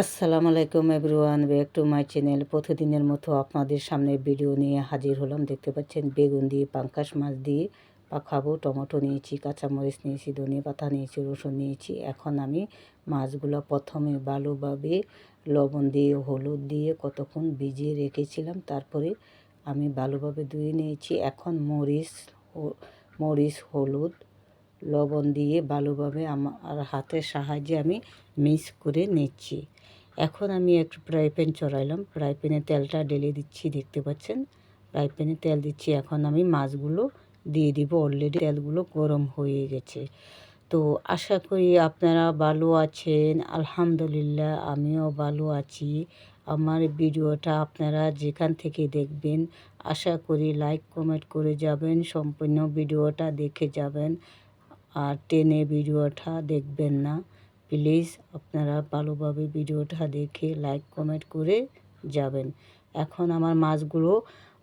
আসসালামু আলাইকুম everyone, back to my channel. প্রতিদিনের মতো আপনাদের সামনে ভিডিও নিয়ে হাজির হলাম। দেখতে পাচ্ছেন, বেগুন দিয়ে, পাঙ্কাশ মাছ দিয়ে পাখাবো। টমেটো নিয়েছি, কাঁচামরিচ নিয়েছি ধনিয়া পাতা নিয়েছি, রসুন নিয়েছি। এখন আমি মাছগুলো প্রথমে ভালোভাবে লবণ দিয়ে, হলুদ দিয়ে কতক্ষণ ভিজিয়ে রেখেছিলাম, তারপরে আমি ভালোভাবে ধুয়ে নিয়েছি। এখন মরিচ মরিচ, হলুদ লবণ দিয়ে ভালোভাবে আমার হাতের সাহায্যে আমি মিক্স করে নিচ্ছি। এখন আমি একটু ফ্রাই প্যান চড়াইলাম। ফ্রাই প্যানে তেলটা ঢেলে দিচ্ছি, দেখতে পাচ্ছেন? ফ্রাই প্যানে তেল দিচ্ছি। এখন আমি মাছগুলো দিয়ে দিব। অলরেডি তেলগুলো গরম হয়ে গেছে। তো আশা করি আপনারা ভালো আছেন। আলহামদুলিল্লাহ, আমিও ভালো আছি। আমার ভিডিওটা আপনারা যেখান থেকে দেখবেন, আশা করি লাইক কমেন্ট করে যাবেন। সম্পূর্ণ ভিডিওটা দেখে যাবেন। আর টেনে ভিডিওটা দেখবেন না। প্লিজ আপনারা ভালোভাবে ভিডিওটা দেখে লাইক, কমেন্ট করে যাবেন। এখন আমার মাছগুলো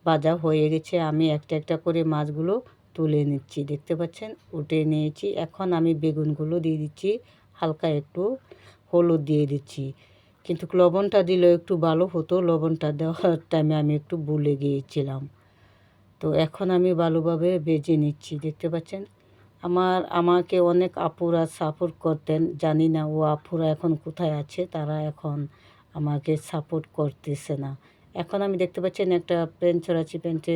বাজা হয়ে গেছে। আমি একটা একটা করে মাছগুলো তুলে নিচ্ছি। দেখতে পাচ্ছেন? উঠে নিয়েছি। এখন আমি বেগুনগুলো দিয়ে দিচ্ছি। হালকা একটু হলুদ দিয়ে দিচ্ছি। কিন্তু লবণটা দিলে একটু ভালো হতো। লবণটা দেওয়ার টাইমে আমি একটু ভুলে গিয়েছিলাম। তো এখন আমি ভালোভাবে বেজে নিচ্ছি। দেখতে পাচ্ছেন? আমার, আমাকে অনেক আপুরা সাপোর্ট করতেন। জানি না ও আপুরা এখন কোথায় আছে, তারা এখন আমাকে সাপোর্ট করতেছে না। এখন আমি দেখতে পাচ্ছেন একটা প্যান ছড়াচ্ছি প্যান্টে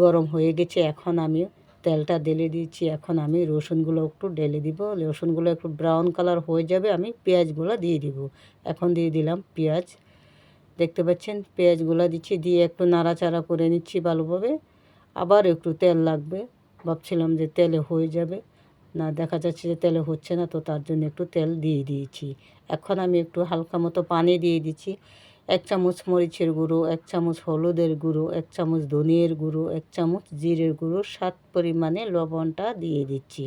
গরম হয়ে গেছে, এখন আমি তেলটা ঢেলে দিয়েছি এখন আমি রসুনগুলো একটু ঢেলে দিব, রসুনগুলো একটু ব্রাউন কালার হয়ে যাবে, আমি পেঁয়াজগুলো দিয়ে দিব। এখন দিয়ে দিলাম পেঁয়াজ। দেখতে পাচ্ছেন, পেঁয়াজগুলো দিচ্ছি, দিয়ে একটু নাড়াচাড়া করে নিচ্ছি ভালোভাবে, আবার একটু তেল লাগবে। ভাবছিলাম যে তেলে হয়ে যাবে। না, দেখা যাচ্ছে যে তেলে হচ্ছে না, তো তার জন্য একটু তেল দিয়ে দিয়েছি। এখন আমি একটু হালকা মতো পানি দিয়ে দিচ্ছি। এক চামচ মরিচের গুঁড়ো, এক চামচ হলুদের গুঁড়ো, এক চামচ ধনিয়ের গুঁড়ো, এক চামচ জিরের গুঁড়ো সাত পরিমাণে লবণটা দিয়ে দিচ্ছি।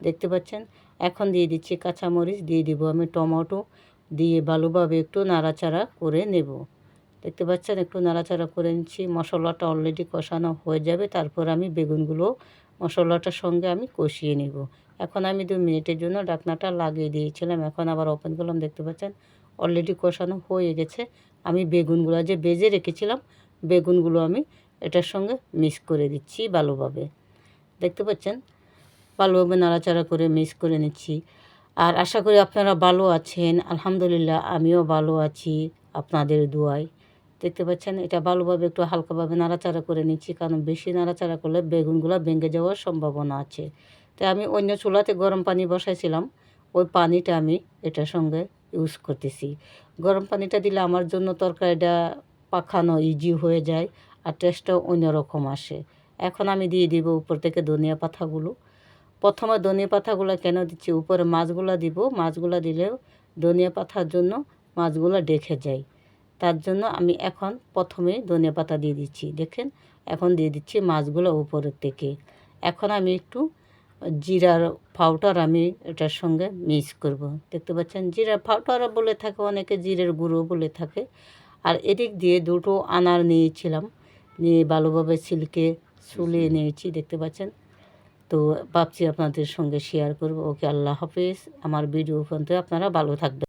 দেখতে পাচ্ছেন? এখন দিয়ে দিচ্ছি কাঁচামরিচ, দিয়ে দিব আমি টমেটো, দিয়ে ভালোভাবে একটু নাড়াচাড়া করে নেব। দেখতে পাচ্ছেন? একটু নাড়াচাড়া করে নিচ্ছি। মশলাটা অলরেডি কষানো হয়ে যাবে। তারপর আমি বেগুনগুলো মশলাটার সঙ্গে আমি কষিয়ে নেব। এখন আমি দু মিনিটের জন্য ডাকনাটা লাগিয়ে দিয়েছিলাম। এখন আবার ওপেন করলাম, দেখতে পাচ্ছেন? অলরেডি কষানো হয়ে গেছে। আমি বেগুনগুলো যে বেজে রেখেছিলাম, বেগুনগুলো আমি এটার সঙ্গে মিক্স করে দিচ্ছি ভালোভাবে। দেখতে পাচ্ছেন? ভালোভাবে নাড়াচাড়া করে মিক্স করে নিচ্ছি। আর আশা করি আপনারা ভালো আছেন। আলহামদুলিল্লাহ, আমিও ভালো আছি আপনাদের দোয়ায়। দেখতে পাচ্ছেন, এটা ভালোভাবে একটু হালকাভাবে নাড়াচাড়া করে নিচ্ছি, কারণ বেশি নাড়াচাড়া করলে বেগুনগুলো ভেঙে যাওয়ার সম্ভাবনা আছে। তাই আমি অন্য চুলাতে গরম পানি বসাইছিলাম, ওই পানিটা আমি এটার সঙ্গে ইউজ করতেছি। গরম পানিটা দিলে আমার জন্য তরকারিটা পাখানো ইজি হয়ে যায় আর টেস্টটাও অন্যরকম আসে। এখন আমি দিয়ে দিব উপর থেকে ধনিয়া পাতাগুলো। প্রথমে ধনিয়া পাতাগুলো কেন দিচ্ছি? উপরে মাছগুলো দিব, মাছগুলো দিলেও ধনিয়া পাতার জন্য মাছগুলো ডেকে যায়। তার জন্য আমি এখন প্রথমে ধনিয়া পাতা দিয়ে দিচ্ছি। দেখেন এখন দিয়ে দিচ্ছি মাছগুলো উপরের থেকে। এখন আমি একটু জিরার পাউডার আমি এটার সঙ্গে মিক্স করব। দেখতে পাচ্ছেন জিরার পাউডার বলে থাকে অনেকে জিরের গুঁড়ো বলে থাকে। আর এদিক দিয়ে দুটো আনার নিয়েছিলাম নিয়ে ভালোভাবে সিল্কে চুলিয়ে নিয়েছি দেখতে পাচ্ছেন। তো ভাবছি আপনাদের সঙ্গে শেয়ার করব। ওকে আল্লাহ হাফেজ। আমার ভিডিও পর্যন্ত আপনারা ভালো থাকবেন।